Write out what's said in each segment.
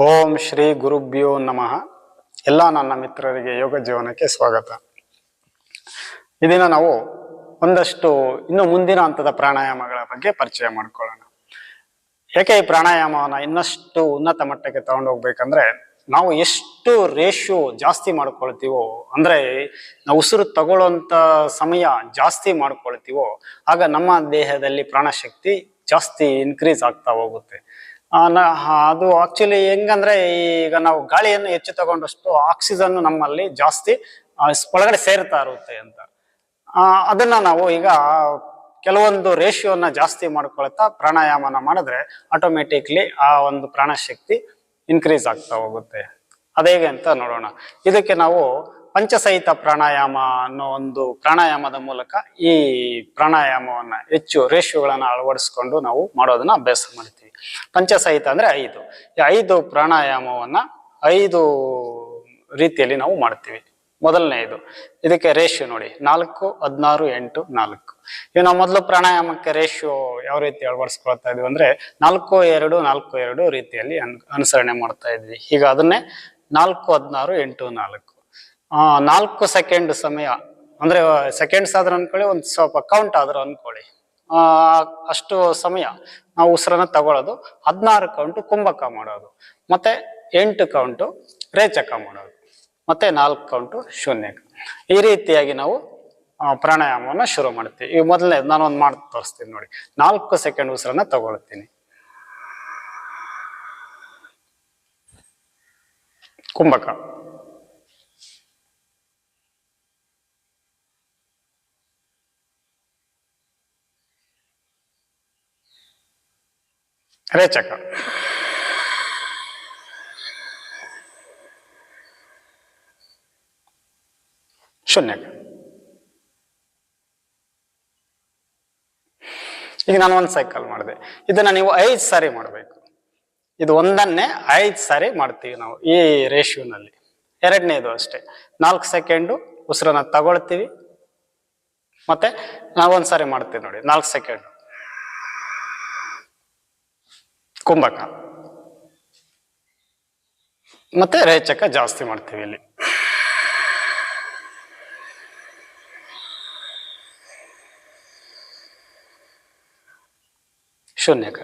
ಓಂ ಶ್ರೀ ಗುರುಭ್ಯೋ ನಮಃ. ಎಲ್ಲ ನನ್ನ ಮಿತ್ರರಿಗೆ ಯೋಗ ಜೀವನಕ್ಕೆ ಸ್ವಾಗತ. ಇದನ್ನ ನಾವು ಒಂದಷ್ಟು ಇನ್ನು ಮುಂದಿನ ಹಂತದ ಪ್ರಾಣಾಯಾಮಗಳ ಬಗ್ಗೆ ಪರಿಚಯ ಮಾಡ್ಕೊಳ್ಳೋಣ. ಯಾಕೆ ಈ ಪ್ರಾಣಾಯಾಮವನ್ನು ಇನ್ನಷ್ಟು ಉನ್ನತ ಮಟ್ಟಕ್ಕೆ ತಗೊಂಡು ಹೋಗ್ಬೇಕಂದ್ರೆ, ನಾವು ಎಷ್ಟು ರೇಷಿಯೋ ಜಾಸ್ತಿ ಮಾಡ್ಕೊಳ್ತೀವೋ, ಅಂದ್ರೆ ನಾವು ಉಸಿರು ತಗೊಳ್ಳುವಂತ ಸಮಯ ಜಾಸ್ತಿ ಮಾಡ್ಕೊಳ್ತೀವೋ, ಆಗ ನಮ್ಮ ದೇಹದಲ್ಲಿ ಪ್ರಾಣಶಕ್ತಿ ಜಾಸ್ತಿ ಇನ್ಕ್ರೀಸ್ ಆಗ್ತಾ ಹೋಗುತ್ತೆ. ಅದು ಆಕ್ಚುಲಿ ಹೆಂಗಂದ್ರೆ ಈಗ ನಾವು ಗಾಳಿಯನ್ನು ಹೆಚ್ಚು ತಗೊಂಡಷ್ಟು ಆಕ್ಸಿಜನ್ ನಮ್ಮಲ್ಲಿ ಜಾಸ್ತಿ ಒಳಗಡೆ ಸೇರ್ತಾ ಇರುತ್ತೆ ಅಂತ. ಅದನ್ನ ನಾವು ಈಗ ಕೆಲವೊಂದು ರೇಷಿಯೋನ ಜಾಸ್ತಿ ಮಾಡ್ಕೊಳ್ತಾ ಪ್ರಾಣಾಯಾಮನ ಮಾಡಿದ್ರೆ ಆಟೋಮೆಟಿಕ್ಲಿ ಆ ಒಂದು ಪ್ರಾಣಶಕ್ತಿ ಇನ್ಕ್ರೀಸ್ ಆಗ್ತಾ ಹೋಗುತ್ತೆ. ಅದೇಗೆ ಅಂತ ನೋಡೋಣ. ಇದಕ್ಕೆ ನಾವು ಪಂಚಸಹಿತ ಪ್ರಾಣಾಯಾಮ ಅನ್ನೋ ಒಂದು ಪ್ರಾಣಾಯಾಮದ ಮೂಲಕ ಈ ಪ್ರಾಣಾಯಾಮವನ್ನ ಹೆಚ್ಚು ರೇಷಿಯೋಗಳನ್ನ ಅಳವಡಿಸ್ಕೊಂಡು ನಾವು ಮಾಡೋದನ್ನ ಅಭ್ಯಾಸ ಮಾಡ್ತೀವಿ. ಪಂಚಸಹಿತ ಅಂದ್ರೆ ಐದು. ಈ ಐದು ಪ್ರಾಣಾಯಾಮವನ್ನ ಐದು ರೀತಿಯಲ್ಲಿ ನಾವು ಮಾಡ್ತೀವಿ. ಮೊದಲನೆಯದು, ಇದಕ್ಕೆ ರೇಷ್ಯೋ ನೋಡಿ. ನಾಲ್ಕು, ಹದಿನಾರು, ಎಂಟು, ನಾಲ್ಕು. ಈಗ ನಾವು ಮೊದಲು ಪ್ರಾಣಾಯಾಮಕ್ಕೆ ರೇಷಿಯೋ ಯಾವ ರೀತಿ ಅಳವಡಿಸ್ಕೊಳ್ತಾ ಇದ್ವಿ ಅಂದ್ರೆ ನಾಲ್ಕು, ಎರಡು ನಾಲ್ಕು, ಎರಡು ರೀತಿಯಲ್ಲಿ ಅನ್, ಅನುಸರಣೆ ಮಾಡ್ತಾ ಇದ್ವಿ. ಈಗ ಅದನ್ನೇ ನಾಲ್ಕು, ಹದಿನಾರು, ಎಂಟು, ನಾಲ್ಕು. ನಾಲ್ಕು ಸೆಕೆಂಡ್ ಸಮಯ. ಅಂದ್ರೆ ಸೆಕೆಂಡ್ಸ್ ಆದ್ರೆ ಅನ್ಕೊಳ್ಳಿ, ಒಂದು ಸ್ವಲ್ಪ ಕೌಂಟ್ ಆದ್ರೂ ಅನ್ಕೊಳ್ಳಿ. ಅಷ್ಟು ಸಮಯ ನಾವು ಉಸಿರನ್ನ ತಗೊಳ್ಳೋದು ಹದಿನಾರು ಕೌಂಟು ಕುಂಭಕ ಮಾಡೋದು. ಮತ್ತೆ ಎಂಟು ಕೌಂಟು ರೇಚಕ ಮಾಡೋದು. ಮತ್ತೆ ನಾಲ್ಕು ಕೌಂಟು ಶೂನ್ಯಕ. ಈ ರೀತಿಯಾಗಿ ನಾವು ಪ್ರಾಣಾಯಾಮವನ್ನ ಶುರು ಮಾಡ್ತೀವಿ. ಈ ಮೊದಲನೇ ನಾನು ಒಂದು ಮಾಡಿ ತೋರಿಸ್ತೀನಿ ನೋಡಿ. ನಾಲ್ಕು ಸೆಕೆಂಡ್ ಉಸಿರನ್ನ ತಗೊಳ್ತೀನಿ. ಕುಂಭಕ. ರೇಚಕ. ಶೂನ್ಯಕ ಈಗ ನಾನು ಒಂದು ಸೈಕಲ್ ಮಾಡಿದೆ. ಇದನ್ನ ನೀವು ಐದು ಸಾರಿ ಮಾಡಬೇಕು. ಇದು ಒಂದನ್ನೇ ಐದು ಸಾರಿ ಮಾಡ್ತೀವಿ ನಾವು ಈ ರೇಷಿಯೋನಲ್ಲಿ ಎರಡನೇದು ಅಷ್ಟೇ. ನಾಲ್ಕು ಸೆಕೆಂಡು ಉಸಿರನ್ನ ತಗೊಳ್ತೀವಿ. ಮತ್ತೆ ನಾವು ಒಂದ್ಸಾರಿ ಮಾಡ್ತೀವಿ ನೋಡಿ. ನಾಲ್ಕು ಸೆಕೆಂಡ್ ಕುಂಭಕ ಮತ್ತೆ ರೇಚಕ ಜಾಸ್ತಿ ಮಾಡ್ತೀವಿ ಇಲ್ಲಿ. ಶೂನ್ಯಕ.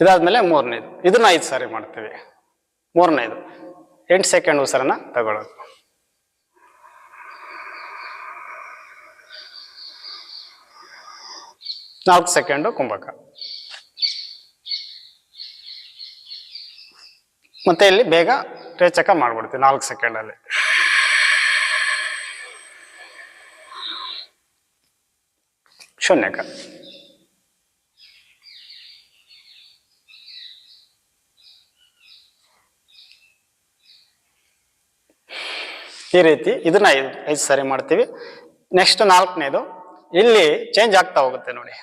ಇದಾದ್ಮೇಲೆ ಮೂರನೇದು. ಇದನ್ನ ಐದು ಸಾರಿ ಮಾಡ್ತೀವಿ. ಮೂರನೇದು. ಎಂಟು ಸೆಕೆಂಡ್ ಉಸಿರನ್ನ ತಗೊಳ್ಳೋದು. ನಾಲ್ಕು ಸೆಕೆಂಡು ಕುಂಭಕ. ಮತ್ತೆ ಇಲ್ಲಿ ಬೇಗ ರೇಚಕ ಮಾಡ್ಬಿಡ್ತೀವಿ ನಾಲ್ಕು ಸೆಕೆಂಡಲ್ಲಿ ಶೂನ್ಯಕ. ಈ ರೀತಿ ಇದನ್ನ ಐದು ಐದು ಸರಿ ಮಾಡ್ತೀವಿ. ನೆಕ್ಸ್ಟ್ ನಾಲ್ಕನೇದು ಇಲ್ಲಿ ಚೇಂಜ್ ಆಗ್ತಾ ಹೋಗುತ್ತೆ ನೋಡಿ.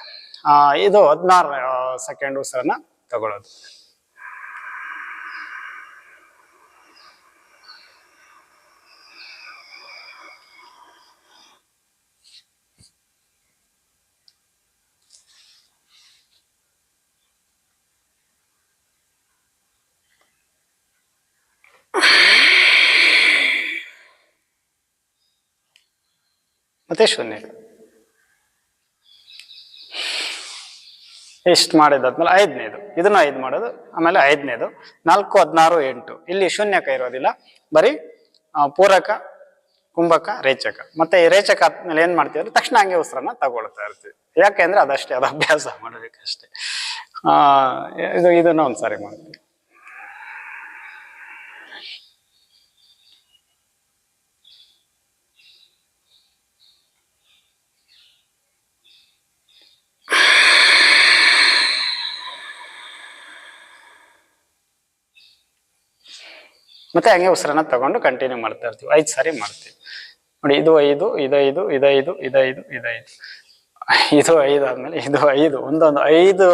ಆ, ಇದು ಹದಿನಾರು ಸೆಕೆಂಡ್ ಉಸಿರನ್ನ ತಗೊಳ್ಳೋದು. ಮತ್ತೆ ಶೂನ್ಯ. ಇಷ್ಟು ಮಾಡಿದಾದ್ಮೇಲೆ ಐದನೇದು. ಇದನ್ನು ಐದು ಮಾಡೋದು, ಆಮೇಲೆ ಐದನೇದು. ನಾಲ್ಕು, ಹದಿನಾರು, ಎಂಟು. ಇಲ್ಲಿ ಶೂನ್ಯಕ ಇರೋದಿಲ್ಲ. ಬರೀ ಪೂರಕ, ಕುಂಭಕ, ರೇಚಕ. ಮತ್ತೆ ಈ ರೇಚಕ ಆದ್ಮೇಲೆ ಏನ್ ಮಾಡ್ತೀವಿ ಅಂದ್ರೆ ತಕ್ಷಣ ಹಂಗೆ ಉಸಿರನ್ನ ತಗೊಳ್ತಾ ಇರ್ತೀವಿ. ಯಾಕೆಂದ್ರೆ ಅದಷ್ಟೇ, ಅದು ಅಭ್ಯಾಸ ಮಾಡಬೇಕಷ್ಟೇ ಆ, ಇದು, ಇದನ್ನ ಒಂದ್ಸಾರಿ ಮಾಡ್ತೀವಿ. ಮತ್ತೆ ಹಂಗೆ ಉಸಿರನ್ನ ತಗೊಂಡು ಕಂಟಿನ್ಯೂ ಮಾಡ್ತಾ ಇರ್ತೀವಿ. ಐದು ಸಾರಿ ಮಾಡ್ತೀವಿ. ನೋಡಿ, ಇದು ಐದು ಇದೈದು ಇದೈದು ಇದೈದು ಇದೈದು ಇದು ಐದು ಆದ್ಮೇಲೆ ಇದು ಐದು, ಒಂದೊಂದು ಐದು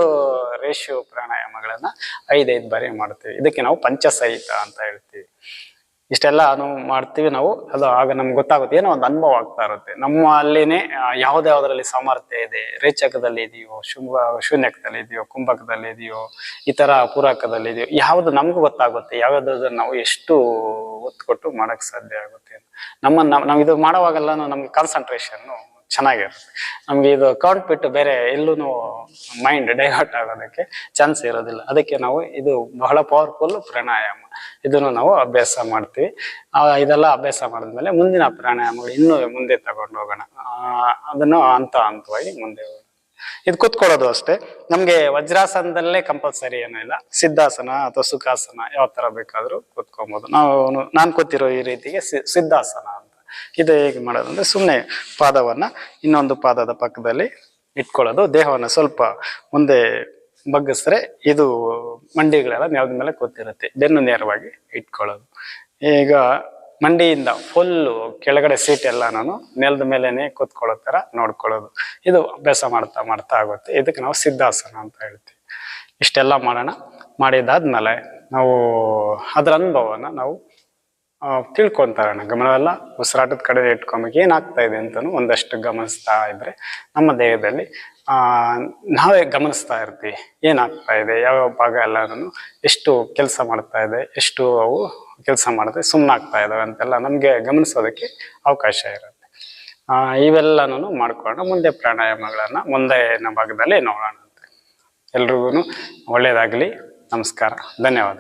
ರೇಷಿಯೋ ಪ್ರಾಣಾಯಾಮಗಳನ್ನ ಐದೈದು ಬಾರಿ ಮಾಡ್ತೀವಿ. ಇದಕ್ಕೆ ನಾವು ಪಂಚಸಹಿತ ಅಂತ ಹೇಳ್ತೀವಿ. ಇಷ್ಟೆಲ್ಲ ನಾವು ಮಾಡ್ತೀವಿ ನಾವು. ಅದು ಆಗ ನಮ್ಗೆ ಗೊತ್ತಾಗುತ್ತೆ. ಏನೋ ಒಂದು ಅನುಭವ ಆಗ್ತಾ ಇರುತ್ತೆ. ನಮ್ಮ ಅಲ್ಲಿನೇ ಯಾವ್ದ್ಯಾವ್ದ್ರಲ್ಲಿ ಸಾಮರ್ಥ್ಯ ಇದೆ. ರೇಚಕದಲ್ಲಿ ಇದೆಯೋ, ಶುಂಭ, ಶೂನ್ಯಕದಲ್ಲಿ ಇದೆಯೋ, ಕುಂಭಕದಲ್ಲಿ ಇದೆಯೋ, ಈ ತರ ಪೂರಕದಲ್ಲಿ ಇದೆಯೋ, ಯಾವ್ದು ನಮ್ಗೂ ಗೊತ್ತಾಗುತ್ತೆ. ಯಾವ್ದಾದ್ರು ನಾವು ಎಷ್ಟು ಒತ್ತು ಕೊಟ್ಟು ಮಾಡಕ್ ಸಾಧ್ಯ ಆಗುತ್ತೆ. ನಮ್ಮ ನಾವು ಇದು ಮಾಡೋವಾಗಲ್ಲ ನಮ್ಗೆ ಕಾನ್ಸಂಟ್ರೇಷನ್ ಚೆನ್ನಾಗಿರುತ್ತೆ ನಮ್ಗೆ ಇದು ಅಕೌಂಟ್ ಬಿಟ್ಟು ಬೇರೆ ಎಲ್ಲೂ ಮೈಂಡ್ ಡೈವರ್ಟ್ ಆಗೋದಕ್ಕೆ ಚಾನ್ಸ್ ಇರೋದಿಲ್ಲ. ಅದಕ್ಕೆ ನಾವು ಇದು ಬಹಳ ಪವರ್ಫುಲ್ ಪ್ರಾಣಾಯಾಮ. ಇದನ್ನು ನಾವು ಅಭ್ಯಾಸ ಮಾಡ್ತೀವಿ. ಇದೆಲ್ಲ ಅಭ್ಯಾಸ ಮಾಡಿದ್ಮೇಲೆ ಮುಂದಿನ ಪ್ರಾಣಾಯಾಮಗಳು ಇನ್ನೂ ಮುಂದೆ ತಗೊಂಡು ಹೋಗೋಣ. ಅದನ್ನು ಹಂತ ಹಂತವಾಗಿ ಮುಂದೆ ಹೋಗೋಣ. ಇದು ಕೂತ್ಕೊಳ್ಳೋದು ಅಷ್ಟೇ. ನಮ್ಗೆ ವಜ್ರಾಸನದಲ್ಲೇ ಕಂಪಲ್ಸರಿ ಏನೂ ಇಲ್ಲ. ಸಿದ್ಧಾಸನ ಅಥವಾ ಸುಖಾಸನ ಯಾವ ತರ ಬೇಕಾದ್ರೂ ಕೂತ್ಕೊಬೋದು. ನಾವು, ನಾನು ಕೂತಿರೋ ಈ ರೀತಿಗೆ ಸಿದ್ಧಾಸನ. ಇದು ಹೇಗೆ ಮಾಡೋದಂದರೆ ಸುಮ್ಮನೆ ಪಾದವನ್ನು ಇನ್ನೊಂದು ಪಾದದ ಪಕ್ಕದಲ್ಲಿ ಇಟ್ಕೊಳ್ಳೋದು. ದೇಹವನ್ನ ಸ್ವಲ್ಪ ಮುಂದೆ ಬಗ್ಗಿಸ್ರೆ ಇದು ಮಂಡಿಗಳೆಲ್ಲ ನೆಲದ ಮೇಲೆ ಕೂತಿರುತ್ತೆ. ಬೆನ್ನು ನೇರವಾಗಿ ಇಟ್ಕೊಳ್ಳೋದು. ಈಗ ಮಂಡಿಯಿಂದ ಫುಲ್ಲು ಕೆಳಗಡೆ ಸೀಟ್ ಎಲ್ಲ ನಾನು ನೆಲದ ಮೇಲೇ ಕೂತ್ಕೊಳ್ಳೋ ಥರ ನೋಡ್ಕೊಳ್ಳೋದು. ಇದು ಅಭ್ಯಾಸ ಮಾಡ್ತಾ ಮಾಡ್ತಾ ಆಗುತ್ತೆ. ಇದಕ್ಕೆ ನಾವು ಸಿದ್ಧಾಸನ ಅಂತ ಹೇಳ್ತೀವಿ. ಇಷ್ಟೆಲ್ಲ ಮಾಡೋಣ. ಮಾಡಿದಾದ್ಮೇಲೆ ನಾವು ಅದರ ಅನುಭವನ ನಾವು ತಿಳ್ಕೊಂತಾರಣ ಗಮನವೆಲ್ಲ ಉಸಿರಾಟದ ಕಡೆ ಇಟ್ಕೊಂಬೇಕು ಏನಾಗ್ತಾ ಇದೆ ಅಂತಲೂ ಒಂದಷ್ಟು ಗಮನಿಸ್ತಾ ಇದ್ರೆ ನಮ್ಮ ದೇಹದಲ್ಲಿ ನಾವೇ ಗಮನಿಸ್ತಾ ಇರ್ತೀವಿ. ಏನಾಗ್ತಾ ಇದೆ ಯಾವ ಭಾಗ ಎಲ್ಲಾನು ಎಷ್ಟು ಕೆಲಸ ಮಾಡ್ತಾ ಇದೆ, ಎಷ್ಟು ಅವು ಕೆಲಸ ಮಾಡುತ್ತೆ ಸುಮ್ಮನಾಗ್ತಾ ಇದಾವೆ ಅಂತೆಲ್ಲ ನಮಗೆ ಗಮನಿಸೋದಕ್ಕೆ ಅವಕಾಶ ಇರುತ್ತೆ. ಇವೆಲ್ಲನೂ ಮಾಡ್ಕೊಂಡು ಮುಂದೆ ಪ್ರಾಣಾಯಾಮಗಳನ್ನ ಮುಂದಿನ ಭಾಗದಲ್ಲಿ ನೋಡೋಣ ಎಲ್ರಿಗೂ ಒಳ್ಳೆಯದಾಗಲಿ ನಮಸ್ಕಾರ. ಧನ್ಯವಾದ.